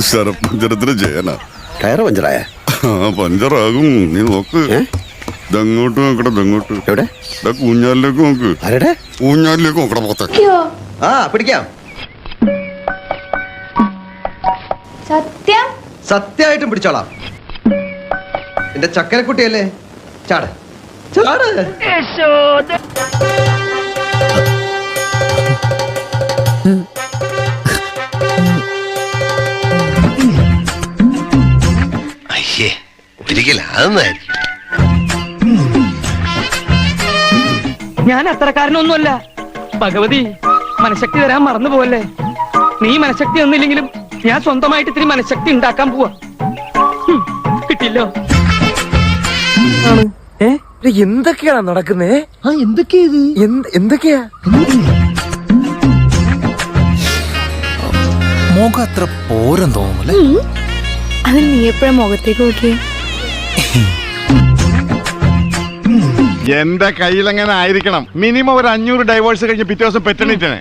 ശരപഞ്ചരത്തിന് Jayana. Tyre പഞ്ചറായ? പഞ്ചറാകും. നീ നോക്ക്? ഇതങ്ങോട്ട് നോക്കട ഇതങ്ങോട്ട്. എവിടെ? ഊഞ്ഞാലിലേക്ക് നോക്ക്. ആരുടെ? ഊഞ്ഞാലിലേക്ക് നോക്കട പോത്തെ. ആ പിടിക്കാം. സത്യം? സത്യമായിട്ടും പിടിച്ചോളാം. എന്റെ ചക്കരക്കുട്ടിയല്ലേ? ചാട്. ചാട്. ഞാൻ അത്രക്കാരനൊന്നുമല്ല ഭഗവതി മനഃശക്തി തരാൻ മറന്നു പോവല്ലേ? നീ മനഃശക്തി ഒന്നില്ലെങ്കിലും ഞാൻ സ്വന്തമായിട്ട് ഇത്തിരി മനഃശക്തി ഉണ്ടാക്കാൻ പോവാ. കിട്ടില്ലോ എന്തൊക്കെയാണ് നടക്കുന്നേ? ആ എന്തൊക്കെയാ ഇത്? എന്തൊക്കെയാ? മുഖം അത്ര പോരം തോന്നുന്നു അത് നീ എപ്പോഴും മുഖത്തേക്ക് നോക്കിയേ? എന്റെ കയ്യിലെങ്ങനെ ആയിരിക്കണം? മിനിമം ഒരു അഞ്ഞൂറ് ഡൈവേഴ്സ് കഴിഞ്ഞ് പിറ്റേ ദിവസം പെറ്റണിട്ടാണ്